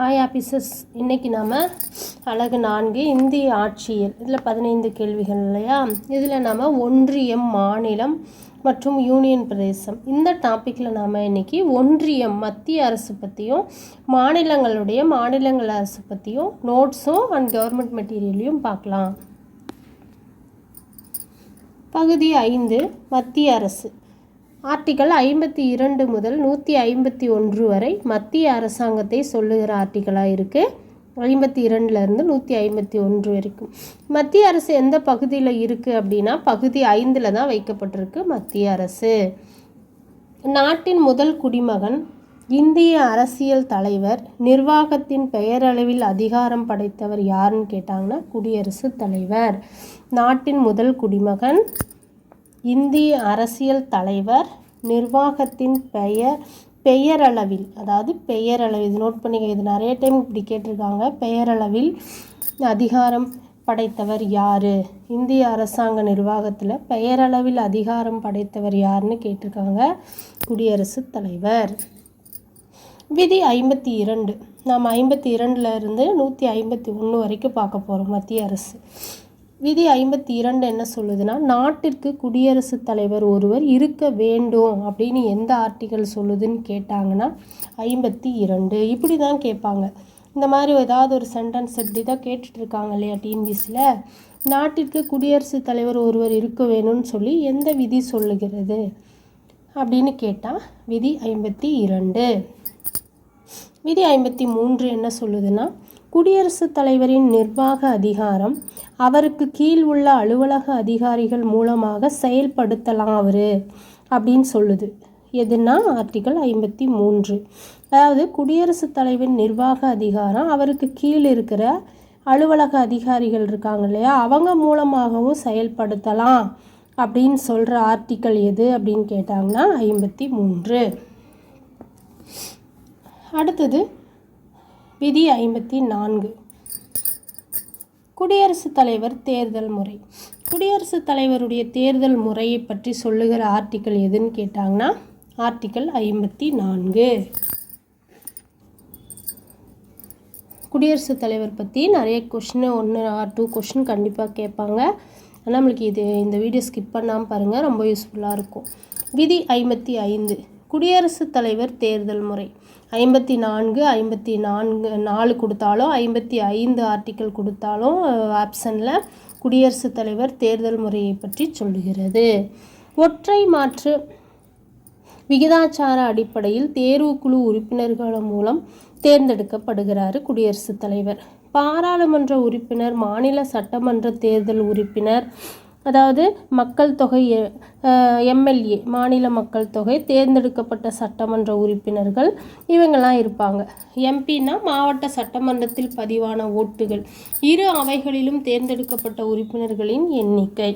Hi officers இன்றைக்கி நாம் அழகு நான்கு இந்திய ஆட்சியல் இதில் பதினைந்து கேள்விகள் இல்லையா? இதில் நாம் ஒன்றியம் மாநிலம் மற்றும் யூனியன் பிரதேசம். இந்த டாப்பிக்கில் நாம் இன்றைக்கி ஒன்றியம் மத்திய அரசு பற்றியும் மாநிலங்களுடைய மாநிலங்கள் அரசு பற்றியும் நோட்ஸும் அண்ட் கவர்மெண்ட் மெட்டீரியலையும் பார்க்கலாம். பகுதி ஐந்து மத்திய அரசு. ஆர்டிகல் ஐம்பத்தி இரண்டு முதல் நூற்றி ஐம்பத்தி ஒன்று வரை மத்திய அரசாங்கத்தை சொல்லுகிற ஆர்டிக்கலாக இருக்குது ஐம்பத்தி இரண்டுலேருந்து நூற்றி ஐம்பத்தி ஒன்று வரைக்கும். மத்திய அரசு எந்த பகுதியில் இருக்குது அப்படின்னா பகுதி ஐந்தில் தான் வைக்கப்பட்டிருக்கு மத்திய அரசு. நாட்டின் முதல் குடிமகன் இந்திய அரசியல் தலைவர் நிர்வாகத்தின் பெயரளவில் அதிகாரம் படைத்தவர் யாருன்னு கேட்டாங்கன்னா குடியரசுத் தலைவர். நாட்டின் முதல் குடிமகன் இந்திய அரசியல் தலைவர் நிர்வாகத்தின் பெயர் பெயரளவில் அதாவது பெயரளவில் இது நோட் பண்ணிக்க இது நிறைய டைம் இப்படி கேட்டிருக்காங்க. பெயரளவில் அதிகாரம் படைத்தவர் யார்? இந்திய அரசாங்க நிர்வாகத்தில் பெயரளவில் அதிகாரம் படைத்தவர் யாருன்னு கேட்டிருக்காங்க. குடியரசுத் தலைவர். விதி ஐம்பத்தி இரண்டு. நாம் ஐம்பத்தி இரண்டுலேருந்து நூற்றி ஐம்பத்தி ஒன்று வரைக்கும் பார்க்க போகிறோம் மத்திய அரசு. விதி ஐம்பத்தி இரண்டு என்ன சொல்லுதுன்னா நாட்டிற்கு குடியரசுத் தலைவர் ஒருவர் இருக்க வேண்டும் அப்படின்னு எந்த ஆர்டிகல் சொல்லுதுன்னு கேட்டாங்கன்னா ஐம்பத்தி இரண்டு. இப்படி தான் கேட்பாங்க. இந்த மாதிரி ஏதாவது ஒரு சென்டென்ஸ் இப்படி தான் கேட்டுட்ருக்காங்க இல்லையா டிஎன்பிசியில் நாட்டிற்கு குடியரசுத் தலைவர் ஒருவர் இருக்க வேணும்னு சொல்லி எந்த விதி சொல்லுகிறது அப்படின்னு கேட்டால் விதி ஐம்பத்தி இரண்டு. விதி ஐம்பத்தி மூன்று என்ன சொல்லுதுன்னா குடியரசுத் தலைவரின் நிர்வாக அதிகாரம் அவருக்கு கீழ் உள்ள அலுவலக அதிகாரிகள் மூலமாக செயல்படுத்தலாம் அவர் அப்படின்னு சொல்லுது. எதுனா ஆர்டிகல் ஐம்பத்தி மூன்று. அதாவது குடியரசுத் தலைவரின் நிர்வாக அதிகாரம் அவருக்கு கீழ் இருக்கிற அலுவலக அதிகாரிகள் இருக்காங்க இல்லையா அவங்க மூலமாகவும் செயல்படுத்தலாம் அப்படின்னு சொல்கிற ஆர்டிக்கல் எது அப்படின்னு கேட்டாங்கன்னா ஐம்பத்தி மூன்று. அடுத்தது விதி ஐம்பத்தி நான்கு. குடியரசுத் தலைவர் தேர்தல் முறை. குடியரசுத் தலைவருடைய தேர்தல் முறையை பற்றி சொல்லுகிற ஆர்டிக்கல் எதுன்னு கேட்டாங்கன்னா ஆர்டிக்கல் ஐம்பத்தி நான்கு. குடியரசுத் தலைவர் பற்றி நிறைய கொஷின் ஒன்று ஆர் டூ கொஷின் கண்டிப்பாக கேட்பாங்க. ஆனால் நம்மளுக்கு இது இந்த வீடியோ ஸ்கிப் பண்ணாமல் பாருங்கள் ரொம்ப யூஸ்ஃபுல்லாக இருக்கும். விதி ஐம்பத்தி ஐந்து. குடியரசுத் தலைவர் தேர்தல் முறை. ஐம்பத்தி நான்கு ஐம்பத்தி நான்கு நாலு கொடுத்தாலும் ஐம்பத்தி ஐந்து ஆர்டிக்கல் கொடுத்தாலும் ஆப்ஷனில் குடியரசுத் தலைவர் தேர்தல் முறையை பற்றி சொல்லுகிறது. ஒற்றை மாற்று விகிதாச்சார அடிப்படையில் தேர்வுக்குழு உறுப்பினர்கள் மூலம் தேர்ந்தெடுக்கப்படுகிறார் குடியரசுத் தலைவர். பாராளுமன்ற உறுப்பினர் மாநில சட்டமன்ற தேர்தல் உறுப்பினர் அதாவது மக்கள் தொகை எம்எல்ஏ மாநில மக்கள் தொகை தேர்ந்தெடுக்கப்பட்ட சட்டமன்ற உறுப்பினர்கள் இவங்கெல்லாம் இருப்பாங்க. எம்பினா மாவட்ட சட்டமன்றத்தில் பதிவான ஓட்டுகள். இரு அவைகளிலும் தேர்ந்தெடுக்கப்பட்ட உறுப்பினர்களின் எண்ணிக்கை.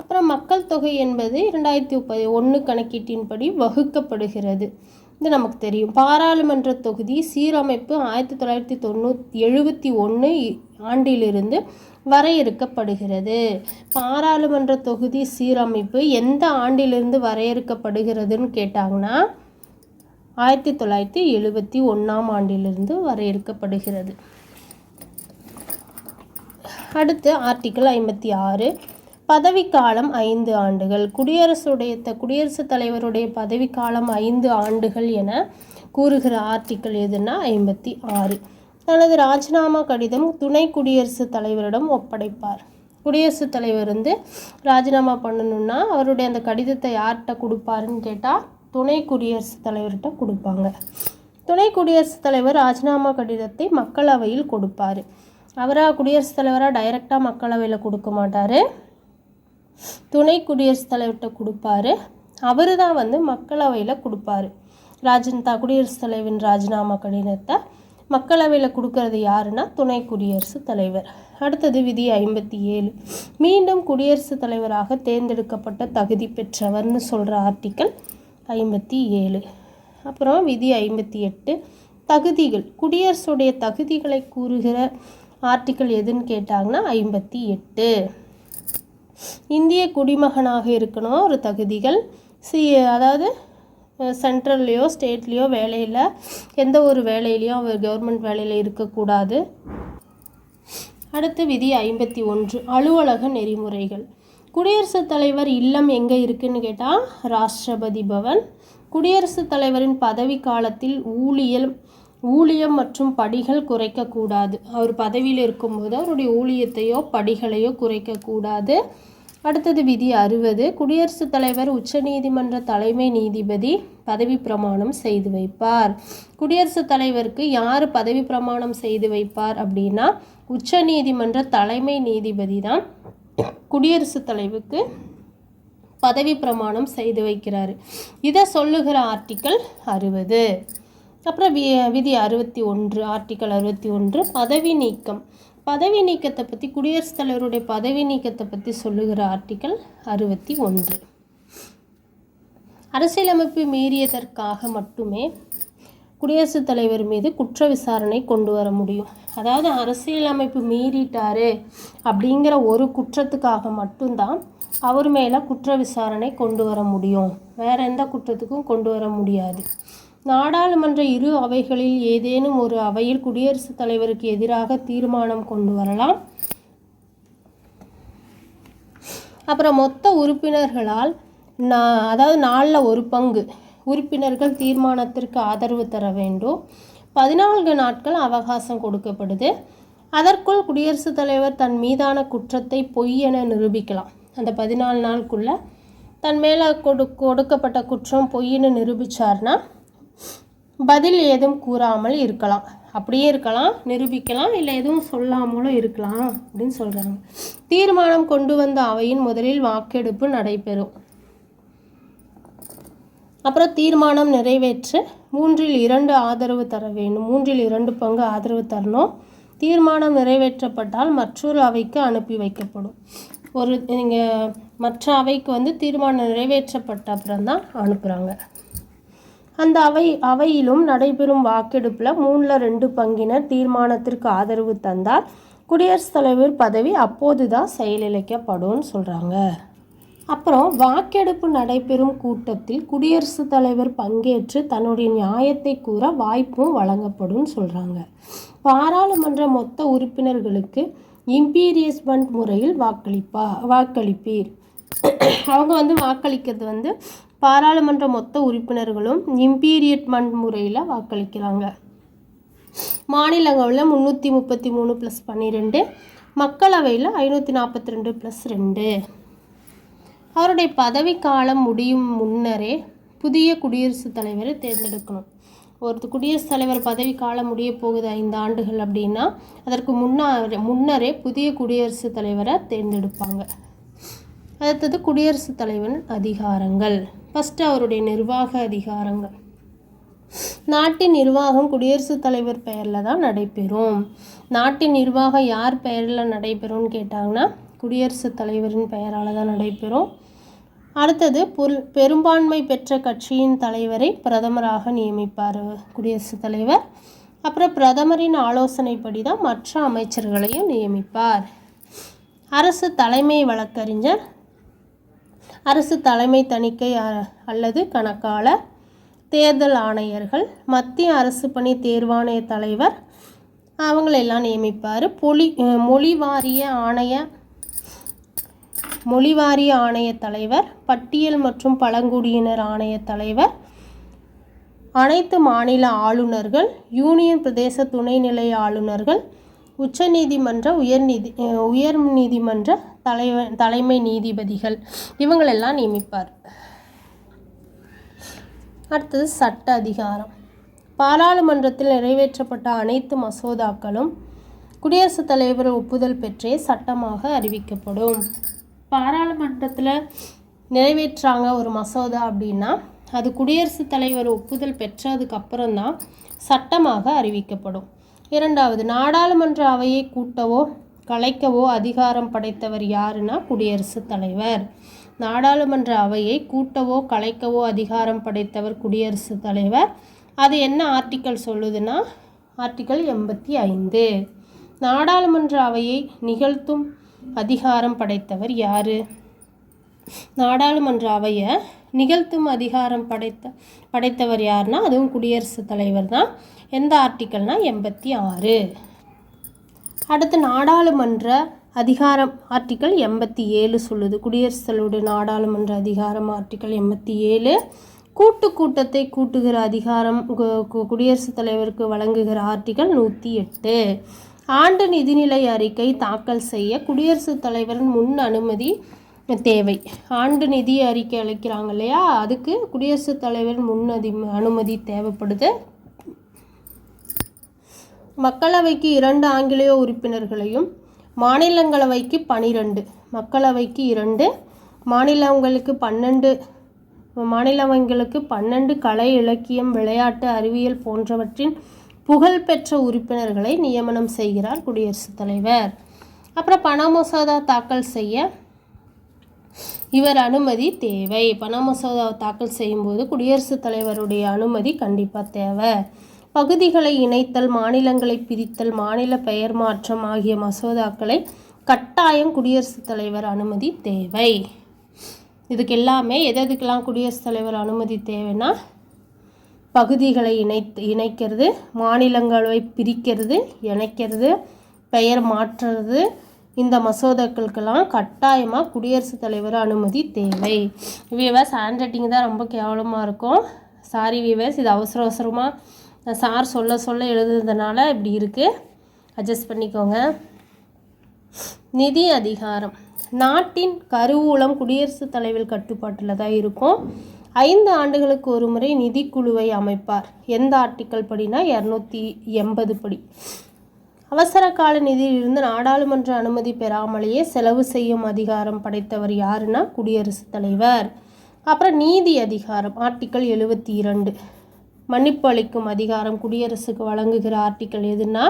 அப்புறம் மக்கள் தொகை என்பது இரண்டாயிரத்தி முப்பது ஒன்று கணக்கீட்டின்படி வகுக்கப்படுகிறது. இது நமக்கு தெரியும். பாராளுமன்ற தொகுதி சீரமைப்பு ஆயிரத்தி தொள்ளாயிரத்தி தொண்ணூற்றி எழுபத்தி ஒன்று ஆண்டிலிருந்து வரையறுக்கப்படுகிறது. பாராளுமன்ற தொகுதி சீரமைப்பு எந்த ஆண்டிலிருந்து வரையறுக்கப்படுகிறதுன்னு கேட்டாங்கன்னா ஆயிரத்தி தொள்ளாயிரத்தி எழுபத்தி ஒன்றாம் ஆண்டிலிருந்து வரையறுக்கப்படுகிறது. அடுத்து ஆர்டிக்கிள் ஐம்பத்தி ஆறு. பதவிக்காலம் ஐந்து ஆண்டுகள். குடியரசுடைய த குடியரசுத் தலைவருடைய பதவிக்காலம் ஐந்து ஆண்டுகள் என கூறுகிற ஆர்டிக்கல் எதுனா ஐம்பத்தி ஆறு. தனது ராஜினாமா கடிதம் துணை குடியரசுத் தலைவரிடம் ஒப்படைப்பார். குடியரசுத் தலைவர் வந்து ராஜினாமா பண்ணணுன்னா அவருடைய அந்த கடிதத்தை யார்கிட்ட கொடுப்பாருன்னு கேட்டால் துணை குடியரசுத் தலைவர்கிட்ட கொடுப்பாங்க. துணை குடியரசுத் தலைவர் ராஜினாமா கடிதத்தை மக்களவையில் கொடுப்பார். அவராக குடியரசுத் தலைவராக டைரெக்டாக மக்களவையில் கொடுக்க மாட்டார். துணை குடியரசுத் தலைவர்கிட்ட கொடுப்பாரு. அவர் தான் வந்து மக்களவையில் கொடுப்பாரு. ராஜன் குடியரசுத் தலைவரின் ராஜினாமா கடிதத்தை மக்களவையில் கொடுக்கறது யாருன்னா துணை குடியரசுத் தலைவர். அடுத்தது விதி ஐம்பத்தி ஏழு மீண்டும் குடியரசுத் தலைவராக தேர்ந்தெடுக்கப்பட்ட தகுதி பெற்றவர்னு சொல்கிற ஆர்டிக்கல் ஐம்பத்தி ஏழு அப்புறம் விதி ஐம்பத்தி எட்டு தகுதிகள். குடியரசுடைய தகுதிகளை கூறுகிற ஆர்டிக்கல் எதுன்னு கேட்டாங்கன்னா ஐம்பத்தி எட்டு இந்திய குடிமகனாக இருக்கணும் ஒரு தகுதிகள். சி அதாவது சென்ட்ரல்லையோ ஸ்டேட்லேயோ வேலையில் எந்த ஒரு வேலையிலையும் அவர் கவர்மெண்ட் வேலையில் இருக்கக்கூடாது. அடுத்து விதி ஐம்பத்தி ஒன்று அலுவலக நெறிமுறைகள். குடியரசுத் தலைவர் இல்லம் எங்கே இருக்குன்னு கேட்டால் ராஷ்டிரபதி பவன். குடியரசுத் தலைவரின் பதவி காலத்தில் ஊழியல் ஊழியம் மற்றும் படிகள் குறைக்கக்கூடாது. அவர் பதவியில் இருக்கும்போது அவருடைய ஊழியத்தையோ படிகளையோ குறைக்கக்கூடாது. அடுத்தது விதி அறுபது. குடியரசுத் தலைவர் உச்சநீதிமன்ற தலைமை நீதிபதி பதவி பிரமாணம் செய்து வைப்பார். குடியரசுத் தலைவருக்கு யார் பதவி பிரமாணம் செய்து வைப்பார் அப்படின்னா உச்சநீதிமன்ற தலைமை நீதிபதி தான் குடியரசுத் தலைவருக்கு பதவி பிரமாணம் செய்து வைக்கிறார். இதை சொல்லுகிற ஆர்டிக்கல் அறுபது. அப்புறம் வி விதி அறுபத்தி ஒன்று ஆர்டிக்கல் அறுபத்தி ஒன்று பதவி நீக்கம். பதவி நீக்கத்தை பற்றி குடியரசுத் தலைவருடைய பதவி நீக்கத்தை பற்றி சொல்லுகிற ஆர்டிக்கல் அறுபத்தி ஒன்று. அரசியலமைப்பு மீறியதற்காக மட்டுமே குடியரசுத் தலைவர் மீது குற்ற விசாரணை கொண்டு வர முடியும். அதாவது அரசியலமைப்பு மீறிட்டாரு அப்படிங்கிற ஒரு குற்றத்துக்காக மட்டும்தான் அவர் மேலே குற்ற விசாரணை கொண்டு வர முடியும். வேற எந்த குற்றத்துக்கும் கொண்டு வர முடியாது. நாடாளுமன்ற இரு அவைகளில் ஏதேனும் ஒரு அவையில் குடியரசுத் தலைவருக்கு எதிராக தீர்மானம் கொண்டு வரலாம். அப்புறம் மொத்த உறுப்பினர்களால் நான் அதாவது நாளில் ஒரு பங்கு உறுப்பினர்கள் தீர்மானத்திற்கு ஆதரவு தர வேண்டும். பதினான்கு நாட்கள் அவகாசம் கொடுக்கப்படுது. அதற்குள் குடியரசுத் தலைவர் தன் மீதான குற்றத்தை பொய் என நிரூபிக்கலாம். அந்த பதினாலு நாளுக்குள்ளே தன் மேலே கொடு கொடுக்கப்பட்ட குற்றம் பொய்ன்னு நிரூபித்தார்னா பதில் ஏதும் கூறாமல் இருக்கலாம். அப்படியே இருக்கலாம் நிரூபிக்கலாம் இல்லை எதுவும் சொல்லாமலும் இருக்கலாம் அப்படின்னு சொல்கிறாங்க தீர்மானம் கொண்டு வந்த அவையின் முதலில் வாக்கெடுப்பு நடைபெறும். அப்புறம் தீர்மானம் நிறைவேற்ற. மூன்றில் இரண்டு ஆதரவு தர வேண்டும். மூன்றில் இரண்டு பங்கு ஆதரவு தரணும். தீர்மானம் நிறைவேற்றப்பட்டால் மற்றொரு அவைக்கு அனுப்பி வைக்கப்படும். ஒரு நீங்கள் மற்ற அவைக்கு வந்து தீர்மானம் நிறைவேற்றப்பட்ட அப்புறம் தான் அனுப்புகிறாங்க அந்த அவை அவையிலும் நடைபெறும் வாக்கெடுப்பில் மூணில் ரெண்டு பங்கினர் தீர்மானத்திற்கு ஆதரவு தந்தால் குடியரசுத் தலைவர் பதவி அப்போது தான் செயலிழக்கப்படும் சொல்கிறாங்க அப்புறம் வாக்கெடுப்பு நடைபெறும் கூட்டத்தில் குடியரசுத் தலைவர் பங்கேற்று தன்னுடைய நியாயத்தை கூற வாய்ப்பும் வழங்கப்படும் சொல்கிறாங்க பாராளுமன்ற மொத்த உறுப்பினர்களுக்கு இம்பீரியஸ்மெண்ட் முறையில் வாக்களிப்பா வாக்களிப்பீர். அவங்க வந்து வாக்களிக்கிறது வந்து பாராளுமன்ற மொத்த உறுப்பினர்களும் இம்பீரியட்மெண்ட் முறையில் வாக்களிக்கிறாங்க. மாநிலங்களில் முந்நூற்றி முப்பத்தி மூணு ப்ளஸ் பன்னிரெண்டு மக்களவையில் ஐநூற்றி நாற்பத்தி ரெண்டு ப்ளஸ் ரெண்டு. அவருடைய பதவி காலம் முடியும் முன்னரே புதிய குடியரசுத் தலைவரை தேர்ந்தெடுக்கணும். ஒரு குடியரசுத் தலைவர் பதவி காலம் முடிய போகுது ஐந்து ஆண்டுகள் அப்படின்னா அதற்கு முன்னா முன்னரே புதிய குடியரசுத் தலைவரை தேர்ந்தெடுப்பாங்க. அடுத்தது குடியரசுத் தலைவன் அதிகாரங்கள். ஃபஸ்ட்டு அவருடைய நிர்வாக அதிகாரங்கள். நாட்டின் நிர்வாகம் குடியரசுத் தலைவர் பெயரில் தான் நடைபெறும். நாட்டின் நிர்வாகம் யார் பெயரில் நடைபெறும்னு கேட்டாங்கன்னா குடியரசுத் தலைவரின் பெயரால் தான் நடைபெறும். அடுத்தது பொருள் பெரும்பான்மை பெற்ற கட்சியின் தலைவரை பிரதமராக நியமிப்பார் குடியரசுத் தலைவர். அப்புறம் பிரதமரின் ஆலோசனைப்படி தான் மற்ற அமைச்சர்களையும் நியமிப்பார். அரசு தலைமை வழக்கறிஞர் அரசு தலைமை தணிக்கை அ- அல்லது கணக்காளர் தேர்தல் ஆணையர்கள் மத்திய அரசு பணி தேர்வாணைய தலைவர் அவங்களெல்லாம் நியமிப்பார். பொலி அஹ் மொழி வாரிய ஆணைய மொழி வாரிய ஆணைய தலைவர் பட்டியல் மற்றும் பழங்குடியினர் ஆணைய தலைவர் அனைத்து மாநில ஆளுநர்கள் யூனியன் பிரதேச துணைநிலை ஆளுநர்கள் உச்சநீதிமன்ற உயர்நீதி நீதி உயர் நீதிமன்ற தலைவர் தலைமை நீதிபதிகள். இவங்களெல்லாம் நியமிப்பார். அடுத்தது சட்ட அதிகாரம். பாராளுமன்றத்தில் நிறைவேற்றப்பட்ட அனைத்து மசோதாக்களும் குடியரசுத் தலைவர் ஒப்புதல் பெற்றே சட்டமாக அறிவிக்கப்படும். பாராளுமன்றத்தில் நிறைவேற்றாங்க ஒரு மசோதா அப்படின்னா அது குடியரசுத் தலைவர் ஒப்புதல் பெற்றதுக்கப்புறம்தான் சட்டமாக அறிவிக்கப்படும். இரண்டாவது நாடாளுமன்ற அவையை கூட்டவோ கலைக்கவோ அதிகாரம் படைத்தவர் யாருன்னா குடியரசுத் தலைவர். நாடாளுமன்ற அவையை கூட்டவோ கலைக்கவோ அதிகாரம் படைத்தவர் குடியரசுத் தலைவர். அது என்ன ஆர்டிக்கல் சொல்லுதுன்னா ஆர்டிக்கல் எண்பத்தி ஐந்து. நாடாளுமன்ற அவையை நிகழ்த்தும் அதிகாரம் படைத்தவர் யாரு? நாடாளுமன்ற அவையை நிகழ்த்தும் அதிகாரம் படைத்த படைத்தவர் யாருன்னா அதுவும் குடியரசுத் தலைவர் தான் எந்த ஆர்டிக்கல்னால் எண்பத்தி ஆறு. அடுத்து நாடாளுமன்ற அதிகாரம் ஆர்டிக்கல் எண்பத்தி ஏழு சொல்லுது. குடியரசுத் தலைவருடைய நாடாளுமன்ற அதிகாரம் ஆர்டிக்கல் எண்பத்தி ஏழு. கூட்டு கூட்டத்தை கூட்டுகிற அதிகாரம் கு- கு- குடியரசுத் தலைவருக்கு வழங்குகிற ஆர்டிக்கல் நூற்றி எட்டு. ஆண்டு நிதிநிலை அறிக்கை தாக்கல் செய்ய குடியரசுத் தலைவரின் முன் அனுமதி தேவை. ஆண்டு நிதி அறிக்கை அளிக்கிறாங்க இல்லையா? அதுக்கு குடியரசுத் தலைவர் முன் அனுமதி தேவைப்படுது. மக்களவைக்கு இரண்டு ஆங்கிலேய உறுப்பினர்களையும் மாநிலங்களவைக்கு பனிரெண்டு மக்களவைக்கு இரண்டு மாநிலங்களுக்கு பன்னெண்டு மாநிலங்களுக்கு பன்னெண்டு கலை இலக்கியம் விளையாட்டு அறிவியல் போன்றவற்றின் புகழ்பெற்ற உறுப்பினர்களை நியமனம் செய்கிறார் குடியரசுத் தலைவர். அப்புறம் பண மசோதா தாக்கல் செய்ய இவர் அனுமதி தேவை. பண மசோதா தாக்கல் செய்யும்போது குடியரசுத் தலைவருடைய அனுமதி கண்டிப்பாக தேவை. பகுதிகளை இணைத்தல் மாநிலங்களை பிரித்தல் மாநில பெயர் மாற்றம் ஆகிய மசோதாக்களை கட்டாயம் குடியரசுத் தலைவர் அனுமதி தேவை. இதுக்கு எல்லாமே எது எதுக்கெல்லாம் குடியரசுத் தலைவர் அனுமதி தேவைன்னா பகுதிகளை இணைத்து இணைக்கிறது மாநிலங்களை பிரிக்கிறது இணைக்கிறது பெயர் மாற்றுறது இந்த மசோதாக்களுக்கெல்லாம் கட்டாயமாக குடியரசுத் தலைவர் அனுமதி தேவை. விவஸ் ஹேண்ட் ரைட்டிங் தான் ரொம்ப கேவலமாக இருக்கும். சாரி விவஸ் இது அவசர அவசரமாக சார் சொல்ல சொல்ல எழுதுனதுனால இப்படி இருக்குது அட்ஜஸ்ட் பண்ணிக்கோங்க. நிதி அதிகாரம். நாட்டின் கருவூலம் குடியரசுத் தலைவர் கட்டுப்பாட்டில் தான் இருக்கும். ஐந்து ஆண்டுகளுக்கு ஒரு முறை நிதிக்குழுவை அமைப்பார். எந்த ஆர்டிக்கல் படினா இரநூத்தி எண்பது படி. அவசர கால நிதியிலிருந்து நாடாளுமன்ற அனுமதி பெறாமலேயே செலவு செய்யும் அதிகாரம் படைத்தவர் யாருன்னா குடியரசுத் தலைவர். அப்புறம் நீதி அதிகாரம் ஆர்டிக்கல் எழுபத்தி இரண்டு. மன்னிப்பு அளிக்கும் அதிகாரம் குடியரசுக்கு வழங்குகிற ஆர்டிக்கல் எதுனா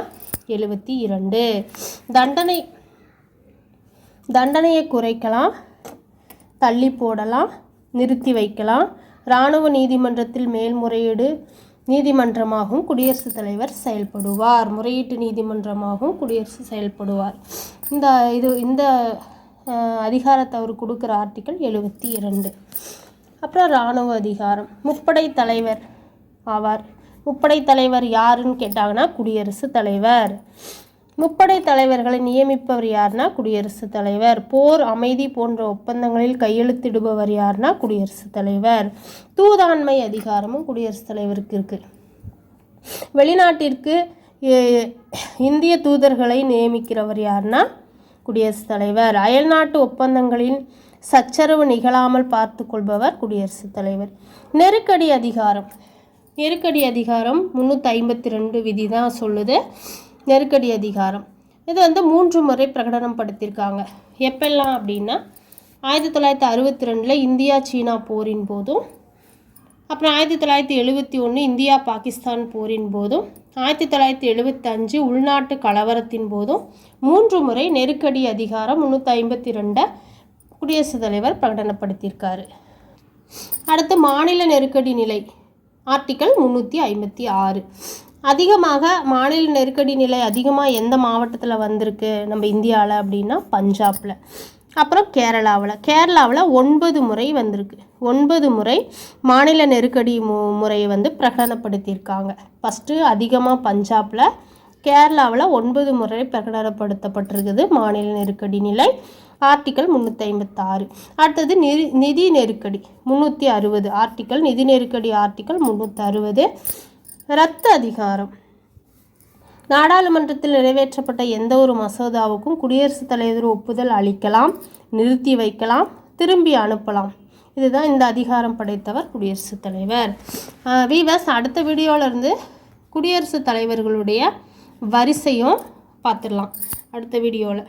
எழுபத்தி இரண்டு. தண்டனை தண்டனையை குறைக்கலாம் தள்ளி போடலாம் நிறுத்தி வைக்கலாம். இராணுவ நீதிமன்றத்தில் மேல்முறையீடு நீதிமன்றமாகவும் குடியரசுத் தலைவர் செயல்படுவார். முறையீட்டு நீதிமன்றமாகவும் குடியரசு செயல்படுவார். இந்த இது இந்த அதிகாரத்தை அவர் கொடுக்குற ஆர்டிக்கல் எழுபத்தி இரண்டு. அப்புறம் இராணுவ அதிகாரம். முப்படை தலைவர் ஆவார். முப்படை தலைவர் யாருன்னு கேட்டாங்கன்னா குடியரசுத் தலைவர். முப்படை தலைவர்களை நியமிப்பவர் யார்னா குடியரசுத் தலைவர். போர் அமைதி போன்ற ஒப்பந்தங்களில் கையெழுத்திடுபவர் யார்னா குடியரசுத் தலைவர். தூதாண்மை அதிகாரமும் குடியரசுத் தலைவருக்கு இருக்குது வெளிநாட்டிற்கு இந்திய தூதர்களை நியமிக்கிறவர் யார்னா குடியரசுத் தலைவர். அயல்நாட்டு ஒப்பந்தங்களின் சச்சரவு நிகழாமல் பார்த்து கொள்பவர் குடியரசுத் தலைவர். நெருக்கடி அதிகாரம். நெருக்கடி அதிகாரம் முந்நூற்றி ஐம்பத்தி ரெண்டு விதி தான் சொல்லுது. நெருக்கடி அதிகாரம். இது வந்து மூன்று முறை பிரகடனம் படுத்தியிருக்காங்க எப்பெல்லாம் அப்படின்னா ஆயிரத்தி தொள்ளாயிரத்தி அறுபத்தி ரெண்டில் இந்தியா சீனா போரின் போதும் அப்புறம் ஆயிரத்தி தொள்ளாயிரத்தி எழுபத்தி ஒன்று இந்தியா பாகிஸ்தான் போரின் போதும் ஆயிரத்தி தொள்ளாயிரத்தி எழுபத்தஞ்சு உள்நாட்டு கலவரத்தின் போதும் மூன்று முறை நெருக்கடி அதிகாரம் முந்நூற்றி ஐம்பத்தி ரெண்டை குடியரசுத் தலைவர் பிரகடனப்படுத்தியிருக்காரு. அடுத்து மாநில நெருக்கடி நிலை ஆர்டிக்கல் முந்நூற்றி ஐம்பத்தி ஆறு. அதிகமாக மாநில நெருக்கடி நிலை அதிகமாக எந்த மாவட்டத்தில் வந்திருக்கு? நம்ம இந்தியாவில் அப்படின்னா பஞ்சாபில். அப்புறம் கேரளாவில். கேரளாவில் ஒன்பது முறை வந்திருக்கு. ஒன்பது முறை மாநில நெருக்கடி மு முறையை வந்து பிரகடனப்படுத்தியிருக்காங்க. ஃபஸ்ட்டு அதிகமாக பஞ்சாபில் கேரளாவில் ஒன்பது முறை பிரகடனப்படுத்தப்பட்டிருக்குது மாநில நெருக்கடி நிலை. ஆர்டிக்கல் முந்நூற்றி ஐம்பத்தாறு. அடுத்தது நிதி நிதி நெருக்கடி முந்நூற்றி அறுபது. ஆர்டிக்கல் நிதி நெருக்கடி ஆர்டிக்கல் முந்நூற்றி அறுபது. ரத்து அதிகாரம். நாடாளுமன்றத்தில் நிறைவேற்றப்பட்ட எந்த ஒரு மசோதாவுக்கும் குடியரசுத் தலைவர் ஒப்புதல் அளிக்கலாம் நிறுத்தி வைக்கலாம் திரும்பி அனுப்பலாம். இதுதான் இந்த அதிகாரம் படைத்தவர் குடியரசுத் தலைவர். வீவர்ஸ் அடுத்த வீடியோவிலேருந்து குடியரசுத் தலைவர்களுடைய வரிசையும் பார்த்துடலாம். அடுத்த வீடியோவில்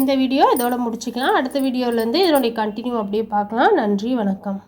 இந்த வீடியோ இதோட முடிச்சுக்கலாம். அடுத்த வீடியோவிலேருந்து இதனுடைய கண்டினியூ அப்படியே பார்க்கலாம். நன்றி வணக்கம்.